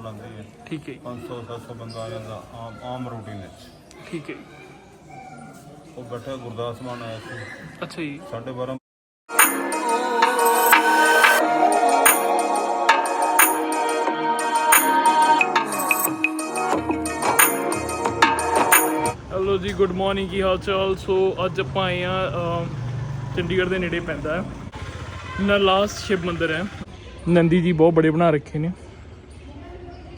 ਠੀਕ ਹੈ ਜੀ। 500 700 ਬੰਦਾ ਆ ਜਾਂਦਾ ਆਮ ਆਮ ਰੂਟੀਨ ਵਿੱਚ। ਠੀਕ ਹੈ ਜੀ। ਉਹ ਬੈਠਾ ਗੁਰਦਾਸ ਮਾਨ ਆਇਆ ਸੀ। ਅੱਛਾ ਜੀ। ਸਾਢੇ 12 ਹੈਲੋ ਜੀ ਗੁੱਡ ਮਾਰਨਿੰਗ ਕੀ ਹਾਲ ਚਾਲ? ਸੋ ਅੱਜ ਆਪਾਂ ਆਏ ਆ ਚੰਡੀਗੜ੍ਹ ਦੇ ਨੇੜੇ ਪੈਂਦਾ ਹੈ। ਨਲਾਸ ਸ਼ਿਵ ਮੰਦਿਰ ਹੈ। ਨੰਦੀ ਜੀ ਬਹੁਤ ਬੜੇ ਬਣਾ ਰੱਖੇ ਨੇ।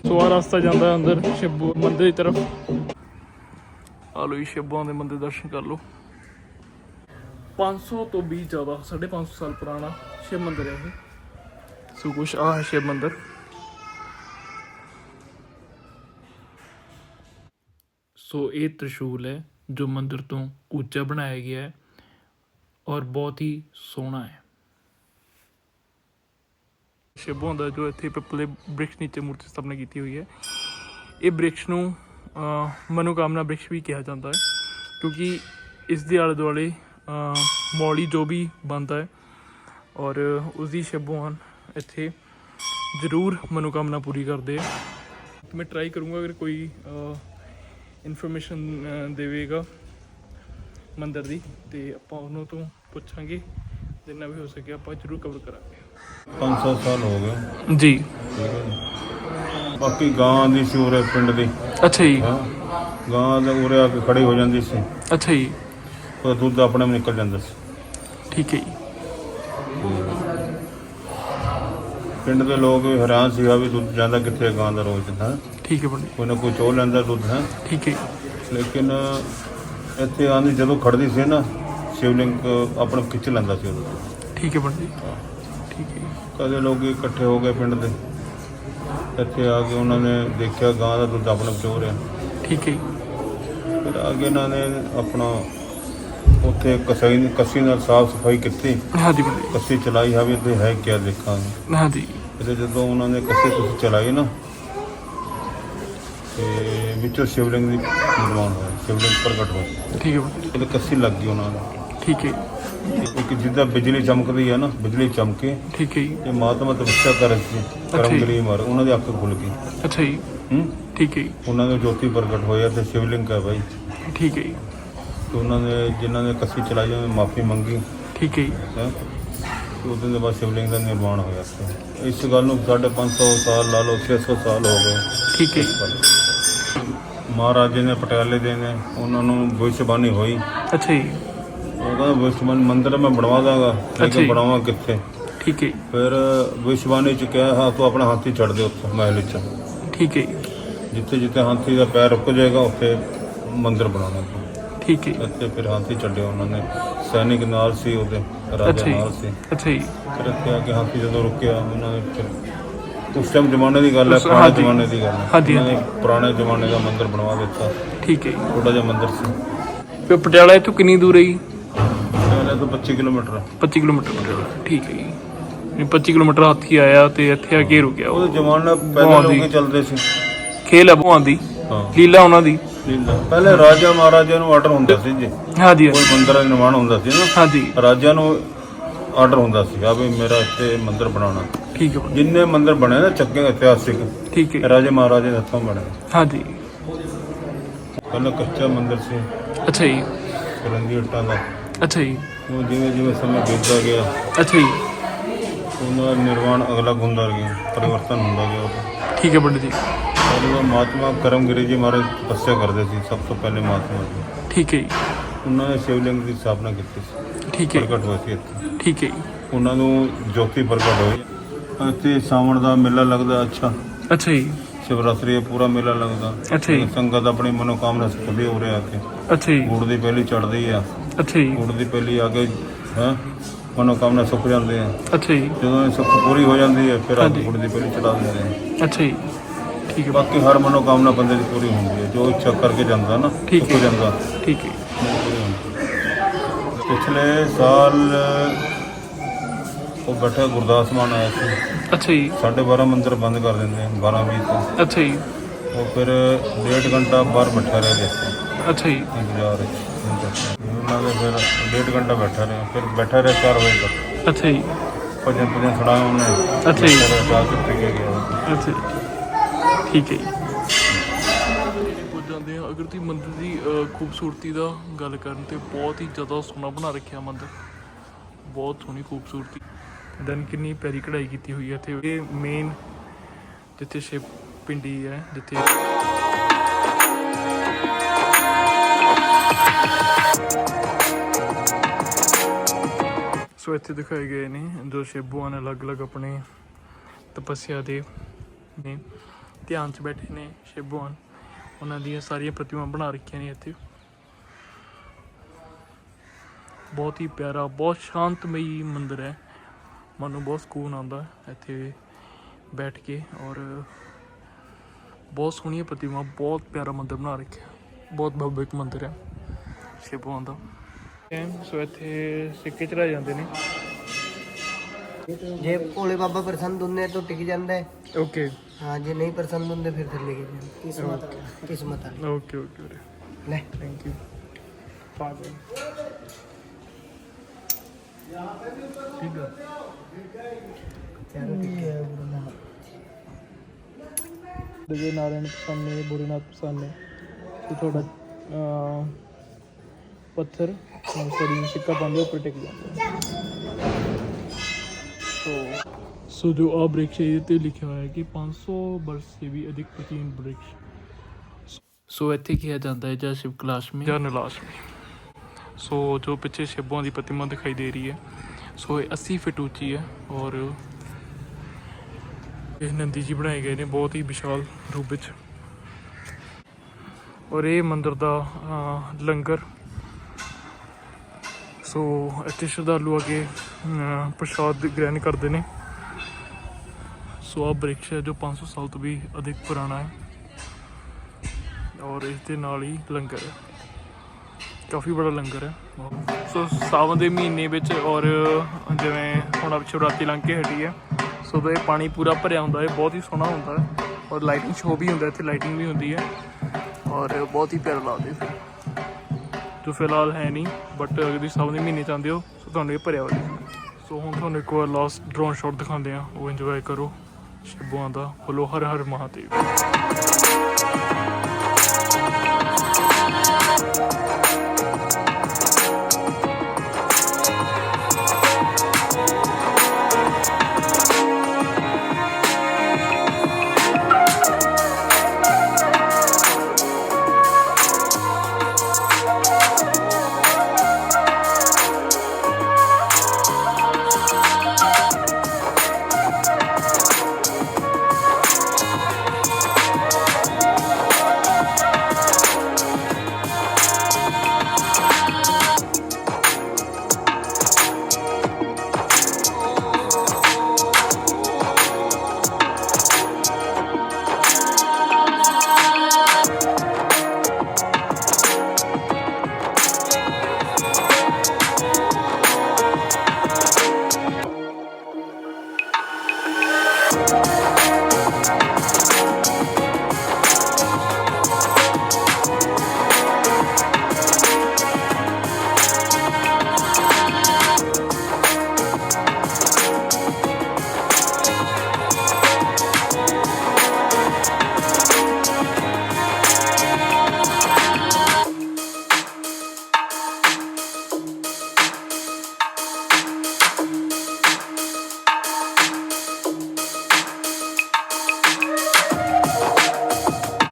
ਸੋ ਆ ਰਸਤਾ ਜਾਂਦਾ ਅੰਦਰ ਸ਼ਿਵ ਮੰਦਿਰ ਦੀ ਤਰਫ। ਆ ਲੋ ਜੀ ਸ਼ਿਵਾਂ ਦੇ ਮੰਦਿਰ ਦਰਸ਼ਨ ਕਰ ਲਓ। 500 ਤੋਂ ਵੀ ਜ਼ਿਆਦਾ 550 ਸਾਲ ਪੁਰਾਣਾ ਸ਼ਿਵ ਮੰਦਿਰ ਹੈ ਇਹ। ਸੋ ਕੁਛ ਆ ਹੈ ਸ਼ਿਵ ਮੰਦਿਰ। ਸੋ ਇਹ ਤ੍ਰਿਸ਼ੂਲ ਹੈ ਜੋ ਮੰਦਿਰ ਤੋਂ ਉੱਚਾ ਬਣਾਇਆ ਗਿਆ ਹੈ ਔਰ ਬਹੁਤ ਹੀ ਸੋਹਣਾ ਹੈ। ਸ਼ਿਵੋਂ ਦਾ ਜੋ ਇੱਥੇ ਪਿੱਪਲ ਬ੍ਰਿਕਸ਼ ਨੀਚੇ ਮੂਰਤੀ ਸਥਾਪਨਾ ਕੀਤੀ ਹੋਈ ਹੈ। ਇਹ ਬ੍ਰਿਕਸ਼ ਨੂੰ ਮਨੋਕਾਮਨਾ ਬ੍ਰਿਕਸ਼ ਵੀ ਕਿਹਾ ਜਾਂਦਾ ਹੈ ਕਿਉਂਕਿ ਇਸ ਦੇ ਆਲੇ ਦੁਆਲੇ ਅਹ, ਮੌਲੀ ਜੋ ਵੀ ਬਣਦਾ ਹੈ ਔਰ ਉਸ ਦੀ ਸ਼ਿਵੋਂ ਇੱਥੇ ਜ਼ਰੂਰ ਮਨੋਕਾਮਨਾ ਪੂਰੀ ਕਰਦੇ ਆ ਮੈਂ ਟਰਾਈ ਕਰੂੰਗਾ ਅਗਰ ਕੋਈ ਇਨਫੋਰਮੇਸ਼ਨ ਦੇਵੇਗਾ ਮੰਦਰ ਦੀ ਤੇ ਆਪਾਂ ਉਹਨਾਂ ਤੋਂ ਪੁੱਛਾਂਗੇ। ਜਿੰਨਾ ਵੀ ਹੋ ਸਕੇ ਆਪਾਂ ਜ਼ਰੂਰ ਕਵਰ ਕਰਾਂਗੇ। 500 ਸਾਲ ਹੋ ਗਏ। ਜੀ। ਬਾਕੀ ਗਾਂ ਦੀ ਸੀ ਉਰੇ ਪਿੰਡ ਦੀ। ਅੱਛਾ ਜੀ। ਗਾਂ ਦੇ ਉਰੇ ਆ ਕੇ ਖੜੀ ਹੋ ਜਾਂਦੀ ਸੀ। ਅੱਛਾ ਜੀ। ਉਹ ਦੁੱਧ ਆਪਣੇ ਆਪ ਨਿਕਲ ਜਾਂਦਾ ਸੀ। ਠੀਕ ਹੈ ਜੀ। ਪਿੰਡ ਦੇ ਲੋਕ ਵੀ ਹੈਰਾਨ ਸੀਗਾ ਵੀ ਦੁੱਧ ਜਾਂਦਾ ਕਿੱਥੇ ਗਾਂ ਦਾ ਰੋਜ਼ ਹੈ ਠੀਕ ਹੈ ਬੰਦੇ ਕੋਈ ਨਾ ਕੋਈ ਚੋ ਲੈਂਦਾ ਦੁੱਧ ਹੈ। ਠੀਕ ਹੈ। ਲੇਕਿਨ ਇੱਥੇ ਆਂਦੀ ਜਦੋਂ ਖੜਦੀ ਸੀ ਨਾ ਸ਼ਿਵਲਿੰਗ ਆਪਣਾ ਖਿੱਚ ਲੈਂਦਾ ਸੀ ਉਹਨੂੰ ਠੀਕ ਹੈ ਬੰਦੇ ਠੀਕ ਹੈ ਜੀ। ਕਦੇ ਲੋਕ ਇਕੱਠੇ ਹੋ ਗਏ ਪਿੰਡ ਦੇ। ਇੱਥੇ ਆ ਕੇ ਉਹਨਾਂ ਨੇ ਦੇਖਿਆ ਗਾਂ ਦਾ ਦੁੱਧ ਆਪਣਾ ਚੋ ਰਿਹਾ। ਠੀਕ ਹੈ ਜੀ। ਫਿਰ ਅੱਗੇ ਇਹਨਾਂ ਨੇ ਆਪਣਾ ਉੱਥੇ ਕਸਾਈ ਕੱਸੀ ਨਾਲ ਸਾਫ਼ ਸਫ਼ਾਈ ਕੀਤੀ। ਹਾਂਜੀ ਬੰਦੇ ਕੱਸੀ ਚਲਾਈ ਹੈ ਵੀ ਇੱਥੇ ਹੈ ਕੀ ਦੇਖਾਂਗੇ। ਹਾਂਜੀ ਤੇ ਜਦੋਂ ਉਹਨਾਂ ਨੇ ਕੱਸੀ ਕੁਸੀ ਚਲਾਈ ਨਾ ਤੇ ਵਿੱਚੋਂ ਸ਼ਿਵਲਿੰਗ ਦੀ ਨਿਰਮਾਣ ਹੋਇਆ ਸ਼ਿਵਲਿੰਗ ਪ੍ਰਗਟ ਹੋਇਆ ਠੀਕ ਹੈ ਬੰਦੇ ਇਹਦੇ ਕੱਸੀ ਲੱਗ ਗਈ ਉਹਨਾਂ ਨੂੰ। ਠੀਕ ਹੈ ਇੱਕ ਜਿੱਦਾਂ ਬਿਜਲੀ ਚਮਕਦੀ ਹੈ ਨਾ ਬਿਜਲੀ ਚਮਕੇ। ਠੀਕ ਹੈ ਜੀ। ਤੇ ਮਾਤਮਾ ਤਪੱਸਿਆ ਕਰ ਰਹੀ ਸੀ ਕਰਮ। ਗਲੀ ਮਾਰ ਉਹਨਾਂ ਦੀ ਅੱਖ ਖੁੱਲ ਗਈ। ਅੱਛਾ ਜੀ। ਹੂੰ? ਠੀਕ ਹੈ ਜੀ। ਉਹਨਾਂ ਦੇ ਜੋਤੀ ਪ੍ਰਗਟ ਹੋਇਆ ਤੇ ਸ਼ਿਵਲਿੰਗ ਹੈ ਬਾਈ। ਠੀਕ ਹੈ ਜੀ। ਤੇ ਉਹਨਾਂ ਨੇ ਜਿਨ੍ਹਾਂ ਨੇ ਕੱਸੀ ਚਲਾਈ ਉਹਨਾਂ ਨੇ ਮਾਫੀ ਮੰਗੀ। ਠੀਕ ਹੈ ਜੀ। ਹੈ? ਦੇ ਬਾਅਦ ਸ਼ਿਵਲਿੰਗ ਦਾ ਨਿਰਮਾਣ ਹੋਇਆ ਸੀ। ਇਸ ਗੱਲ ਨੂੰ ਸਾਢੇ ਪੰਜ ਸੌ ਸਾਲ ਲਾ ਲਓ 600 ਸਾਲ ਹੋ ਗਏ। ਠੀਕ ਹੈ ਜੀ। ਮਹਾਰਾਜੇ ਨੇ ਪਟਿਆਲੇ ਦੇ ਨੇ ਉਹਨਾਂ ਨੂੰ ਭਵਿਸ਼ਬਾਣੀ ਹੋਈ। ਅੱਛਾ ਜੀ। ਕਹਿੰਦਾ ਭਵਿਸ਼ਬਾਣੀ ਮੰਦਿਰ ਮੈਂ ਬਣਵਾ ਦਾਂਗਾ ਅੱਛਾ ਜੀ। ਲੇਕਿਨ ਬਣਾਵਾਂ ਕਿੱਥੇ ਠੀਕ ਹੈ ਜੀ। ਫਿਰ ਭਵਿਸ਼ਬਾਣੀ ਚ ਕਿਹਾ ਹਾਂ ਤੂੰ ਆਪਣਾ ਹਾਥੀ ਛੱਡ ਦੇ ਉੱਥੇ ਮਹਿਲ ਵਿੱਚ ਠੀਕ ਹੈ ਜੀ। ਜਿੱਥੇ ਜਿੱਥੇ ਹਾਥੀ ਦਾ ਪੈਰ ਰੁਕ ਜਾਏਗਾ ਉੱਥੇ ਮੰਦਿਰ ਬਣਾਉਣਾ ਤੂੰ ਠੀਕ ਹੈ ਜੀ। ਇੱਥੇ ਫਿਰ ਹਾਥੀ ਛੱਡਿਆ ਉਹਨਾਂ ਨੇ ਸੈਨਿਕ ਨਾਲ ਸੀ ਉਹਦੇ ਅੱਛਾ ਰਾਜਾ ਜੀ ਨਾਲ ਸੀ ਅੱਛਾ ਜੀ ਫਿਰ ਇੱਥੇ ਆ ਕੇ ਹਾਥੀ ਜਦੋਂ ਰੁਕਿਆ ਉਹਨਾਂ ਨੇ ਫਿਰ ਉਸ ਟਾਈਮ ਜ਼ਮਾਨੇ ਦੀ ਗੱਲ ਹੈ ਉਸ- ਪੁਰਾਣੇ ਹਾਂਜੀ। ਜ਼ਮਾਨੇ ਦੀ ਗੱਲ ਹੈ ਹਾਂਜੀ, ਉਹਨਾਂ ਨੇ ਪੁਰਾਣੇ ਜ਼ਮਾਨੇ ਦਾ ਮੰਦਿਰ ਬਣਵਾ ਦਿੱਤਾ ਠੀਕ ਹੈ ਜੀ। ਛੋਟਾ ਜਿਹਾ ਮੰਦਿਰ ਸੀ ਫਿਰ ਪਟਿਆਲਾ ਇੱਥੋਂ ਕਿੰਨੀ ਦੂਰ ਹੈ ਜੀ ਤੋਂ 25 ਕਿਲੋਮੀਟਰ। ਹੈ। 25 ਕਿਲੋਮੀਟਰ ਪਟਿਆਲਾ ਠੀਕ ਹੈ ਜੀ। ਇਹ 25 ਕਿਲੋਮੀਟਰ ਹਾਥੀ ਆਇਆ ਤੇ ਇੱਥੇ ਆ ਕੇ ਰੁਕਿਆ ਉਹ। ਜ਼ਮਾਨੇ ਪਹਿਲੇ ਬਹੁਤ ਲੋਕ। ਹੀ ਚੱਲਦੇ ਸੀ। ਖੇਲ ਹੈ ਭਗਵਾਨ ਦੀ। ਹਾਂ। ਲੀਲਾ ਉਹਨਾਂ ਦੀ। ਲੀਲਾ। ਪਹਿਲੇ ਰਾਜਾ ਮਹਾਰਾਜਾ ਨੂੰ ਆਰਡਰ ਹੁੰਦਾ ਸੀ ਜੀ। ਹਾਂਜੀ ਕੋਈ ਮੰਦਿਰ ਦਾ ਨਿਰਮਾਣ ਹੁੰਦਾ ਸੀ ਨਾ। ਹਾਂਜੀ। ਰਾਜਾ ਨੂੰ ਆਰਡਰ ਹੁੰਦਾ ਸੀ ਆ ਵੀ ਮੇਰਾ ਇੱਥੇ ਮੰਦਿਰ ਬਣਾਉਣਾ। ਠੀਕ ਹੈ। ਜਿੰਨੇ ਮੰਦਿਰ ਬਣੇ ਨਾ ਚੱਕੇ ਇਤਿਹਾਸਿਕ ਠੀਕ ਹੈ। ਰਾਜੇ ਮਹਾਰਾਜੇ ਦੇ ਹੱਥੋਂ ਬਣੇ। ਹਾਂਜੀ। ਪਹਿਲਾਂ ਕੱਚਾ ਮੰਦਿਰ ਸੀ। ਅੱਛਾ ਜੀ। ਰੰਗੀ ਇੱਟਾਂ ਦਾ। ਅੱਛਾ ਜੀ। ਉਹ ਜਿਵੇਂ ਜਿਵੇਂ ਸਮਾਂ ਬੀਤਦਾ ਗਿਆ ਅੱਛਾ ਜੀ। ਉਹਨਾਂ ਦਾ ਨਿਰਮਾਣ ਅਗਲਗ ਹੁੰਦਾ ਗਿਆ ਪਰਿਵਰਤਨ ਹੁੰਦਾ ਗਿਆ ਉਹਦਾ ਠੀਕ ਹੈ ਪੰਡਿਤ ਜੀ। ਪਹਿਲਾਂ ਮਹਾਤਮਾ ਕਰਮਗਿਰੀ ਜੀ ਮਹਾਰਾਜ ਤਪੱਸਿਆ ਕਰਦੇ ਸੀ ਸਭ ਤੋਂ ਪਹਿਲੇ ਮਹਾਤਮਾ ਜੀ। ਠੀਕ ਹੈ ਜੀ। ਉਹਨਾਂ ਨੇ ਸ਼ਿਵਲਿੰਗ ਦੀ ਸਥਾਪਨਾ ਕੀਤੀ ਸੀ। ਠੀਕ ਹੈ। ਪ੍ਰਗਟ ਹੋਏ ਸੀ ਇੱਥੇ। ਠੀਕ ਹੈ ਜੀ। ਉਹਨਾਂ ਨੂੰ ਜੋਤੀ ਪ੍ਰਗਟ ਹੋਈ। ਇੱਥੇ ਸਾਵਣ ਦਾ ਮੇਲਾ ਲੱਗਦਾ ਅੱਛਾ। ਅੱਛਾ ਜੀ। ਸ਼ਿਵਰਾਤਰੀ ਦਾ ਪੂਰਾ ਮੇਲਾ ਲੱਗਦਾ। ਅੱਛਾ ਜੀ। ਸੰਗਤ ਆਪਣੀ ਮਨੋਕਾਮਨਾ ਸੁਖਦੀ ਹੋ ਰਿਹਾ ਆ ਕੇ ਅੱਛਾ ਜੀ। ਗੁੜ ਦੀ ਪਹਿਲੀ ਚੜਦੀ ਆ। ਅੱਛਾ ਜੀ। ਗੁੜ ਦੀ ਪਹਿਲੀ ਆ ਕੇ ਹੈ ਮਨੋਕਾਮਨਾ ਸੁੱਖ ਜਾਂਦੇ ਆ ਅੱਛਾ ਜੀ। ਜਦੋਂ ਇਹ ਸੁੱਖ ਪੂਰੀ ਹੋ ਜਾਂਦੀ ਹੈ ਫਿਰ ਆ ਹਾਂਜੀ। ਦੀ ਪਹਿਲੀ ਚੜਾ ਦਿੰਦੇ ਆ ਅੱਛਾ ਜੀ। ਠੀਕ ਹੈ। ਬਾਕੀ ਹਰ ਮਨੋਕਾਮਨਾ ਬੰਦੇ ਦੀ ਪੂਰੀ ਹੁੰਦੀ ਹੈ। ਜੋ ਇੱਛਾ ਕਰਕੇ ਜਾਂਦਾ ਨਾ ਠੀਕ ਹੈ। ਜਾਂਦਾ। ਠੀਕ ਹੈ। ਪਿਛਲੇ ਸਾਲ ਉਹ ਬੈਠਾ ਗੁਰਦਾਸ ਮਾਨ ਆਇਆ ਸੀ। ਅੱਛਾ ਜੀ। ਸਾਢੇ 12 ਮੰਦਿਰ ਬੰਦ ਕਰ ਦਿੰਦੇ ਆ 12 20 ਤੋਂ। ਅੱਛਾ ਜੀ। ਉਹ ਫਿਰ ਡੇਢ ਘੰਟਾ ਬਾਹਰ ਬੈਠਾ ਰਿਹਾ ਗਿਆ ਅੱਛਾ ਜੀ। ਇੰਤਜ਼ਾਰ ਵਿੱਚ। ਉਹਨਾਂ ਦੇ ਫਿਰ ਡੇਢ ਘੰਟਾ ਬੈਠਾ ਰਿਹਾ ਫਿਰ ਬੈਠਾ ਰਿਹਾ 4 ਵਜੇ ਤੱਕ। ਅੱਛਾ ਜੀ। ਭਜਨ ਭਜਨ ਸੁਣਾਇਆ ਉਹਨੇ। ਅੱਛਾ ਜੀ। ਫਿਰ ਜਾ ਕੇ ਟਿਕ ਗਿਆ। ਅੱਛਾ ਜੀ। ਠੀਕ ਹੈ ਜੀ। ਪੁੱਜ ਜਾਂਦੇ ਆ ਅਗਰ ਤੁਸੀਂ ਮੰਦਿਰ ਦੀ ਅ, ਖੂਬਸੂਰਤੀ ਦਾ ਗੱਲ ਕਰਨ ਤੇ ਬਹੁਤ ਹੀ ਜ਼ਿਆਦਾ ਸੋਹਣਾ ਬਣਾ ਰੱਖਿਆ ਮੰਦਿਰ। ਬਹੁਤ ਸੋਹਣੀ ਖੂਬਸੂਰਤੀ। ਦਨ ਕਿੰਨੀ ਪਿਆਰੀ ਕਢਾਈ ਕੀਤੀ ਹੋਈ ਹੈ ਇੱਥੇ। ਇਹ ਮੇਨ ਜਿੱਥੇ ਸ਼ਿਵ ਪਿੰਡੀ ਹੈ ਜਿੱਥੇ ਸੋ ਇੱਥੇ ਦਿਖਾਏ ਗਏ ਨੇ ਜੋ ਸ਼ਿਵੂਆਂ ਨੇ ਅਲੱਗ-ਅਲੱਗ ਆਪਣੇ ਤਪੱਸਿਆ ਦੇ ਨੇ। ਧਿਆਨ 'ਚ ਬੈਠੇ ਨੇ ਸ਼ਿਵੂਆਂ ਉਹਨਾਂ ਦੀਆਂ ਸਾਰੀਆਂ ਪ੍ਰਤਿਮਾ ਬਣਾ ਰੱਖੀਆਂ ਨੇ ਇੱਥੇ। ਬਹੁਤ ਹੀ ਪਿਆਰਾ, ਬਹੁਤ ਸ਼ਾਂਤਮਈ ਮੰਦਿਰ ਹੈ। ਮਨ ਨੂੰ ਬਹੁਤ ਸਕੂਨ ਆਉਂਦਾ ਇੱਥੇ ਬੈਠ ਕੇ ਔਰ ਬਹੁਤ ਸੋਹਣੀਆਂ ਪ੍ਰਤਿਮਾ ਬਹੁਤ ਪਿਆਰਾ ਮੰਦਿਰ ਬਣਾ ਰੱਖਿਆ। ਬਹੁਤ ਭਵਯ ਮੰਦਿਰ ਹੈ ਸ਼ਿਵ ਭਗਵਾਨ ਦਾ। ਸੋ ਇੱਥੇ ਸਿੱਕੇ ਚੜਾਏ ਜਾਂਦੇ ਨੇ। ਜੇ ਭੋਲੇ ਬਾਬਾ ਪ੍ਰਸੰਨ ਹੁੰਦੇ ਤਾਂ ਟਿਕ ਜਾਂਦਾ ਹੈ। ਓਕੇ ਹਾਂ ਜੇ ਨਹੀਂ ਪ੍ਰਸੰਨ ਹੁੰਦੇ ਫਿਰ ਥੱਲੇ ਗਿਰ ਜਾਂਦੇ ਕਿਸਮਤ ਕਿਸਮਤ ਵਾਲੇ ਓਕੇ ਓਕੇ ਵੀਰੇ ਲੈ। ਥੈਂਕ ਯੂ ਪਾਗਲ ਠੀਕ ਹੈ ਚਾਰੋਂ ਟਿੱਕੇ ਆ ਗੁਰੂ ਨਾਨਕ। ਦੇਵੇ ਨਾਰਾਇਣ ਪਸੰਦ ਨੇ ਬੁਰੀਨਾਥ ਪਸੰਦ ਨੇ। ਤੇ ਤੁਹਾਡਾ ਅਹ, ਪੱਥਰ ਸੋਰੀ ਸਿੱਕਾ ਪਾਉਂਦੇ ਉੱਪਰ ਟਿਕ ਜਾਂਦਾ ਸੋ ਸੋ ਜੋ ਆ ਬ੍ਰਿਕਸ਼ ਇਹ ਤੇ ਲਿਖਿਆ ਹੋਇਆ ਹੈ ਕਿ 500 ਬਰਸ ਸੇ ਵੀ ਅਧਿਕ ਪ੍ਰਾਚੀਨ ਬ੍ਰਿਕਸ਼। ਸੋ ਇੱਥੇ ਕਿਹਾ ਜਾਂਦਾ ਹੈ ਜਾਂ ਸ਼ਿਵ ਕਲਾਸ਼ ਮੇ ਜਾਂ ਨਿਲਾਸ਼ ਮੇ ਸੋ ਜੋ ਪਿੱਛੇ ਸ਼ਿਵਾਂ ਦੀ ਪ੍ਰਤਿਮਾ ਦਿਖਾਈ ਦੇ ਰਹੀ ਹੈ। ਸੋ ਇਹ 80 ਫੁੱਟ ਉੱਚੀ ਹੈ ਔਰ ਇਹ ਨੰਦੀ ਜੀ ਬਣਾਏ ਗਏ ਨੇ ਬਹੁਤ ਹੀ ਵਿਸ਼ਾਲ ਰੂਪ ਵਿੱਚ। ਔਰ ਇਹ ਮੰਦਰ ਦਾ ਲੰਗਰ ਸੋ ਇੱਥੇ ਸ਼ਰਧਾਲੂ ਆ ਕੇ ਪ੍ਰਸ਼ਾਦ ਗ੍ਰਹਿਣ ਕਰਦੇ ਨੇ। ਸੋ ਆ ਬ੍ਰਿਕਸ਼ ਹੈ ਜੋ 500 ਸਾਲ ਤੋਂ ਵੀ ਅਧਿਕ ਪੁਰਾਣਾ ਹੈ ਔਰ ਇਸ ਦੇ ਨਾਲ ਹੀ ਲੰਗਰ ਹੈ। ਕਾਫੀ ਬੜਾ ਲੰਗਰ ਹੈ। ਸੋ ਸਾਵਨ ਦੇ ਮਹੀਨੇ ਵਿੱਚ ਔਰ ਜਿਵੇਂ ਹੁਣ ਆਪ ਸ਼ਿਵਰਾਤਰੀ ਲੰਘ ਕੇ ਹਟੀ ਹੈ, ਸੋ ਤਾਂ ਇਹ ਪਾਣੀ ਪੂਰਾ ਭਰਿਆ ਹੁੰਦਾ ਹੈ, ਬਹੁਤ ਹੀ ਸੋਹਣਾ ਹੁੰਦਾ ਹੈ ਔਰ ਲਾਈਟਿੰਗ ਸ਼ੋਅ ਵੀ ਹੁੰਦਾ ਇੱਥੇ ਲਾਈਟਿੰਗ ਵੀ ਹੁੰਦੀ ਹੈ ਔਰ ਬਹੁਤ ਹੀ ਪਿਆਰਾ ਲੱਗਦਾ ਫਿਰ ਜੋ ਫਿਲਹਾਲ ਹੈ ਨਹੀਂ ਬਟ ਅਗਰ ਤੁਸੀਂ ਸਾਵਨ ਦੇ ਮਹੀਨੇ ਚਾਹੁੰਦੇ ਹੋ ਸੋ ਤੁਹਾਨੂੰ ਇਹ ਭਰਿਆ ਹੋਇਆ। ਸੋ ਹੁਣ ਤੁਹਾਨੂੰ ਇੱਕ ਵਾਰ ਲਾਸਟ ਡਰੋਨ ਸ਼ਾਟ ਦਿਖਾਉਂਦੇ ਆ ਉਹ ਇੰਜੋਏ ਕਰੋ। ਸ਼ਿਵੂਆਂ ਦਾ, ਬੋਲੋ ਹਰ ਹਰ ਮਹਾਦੇਵ।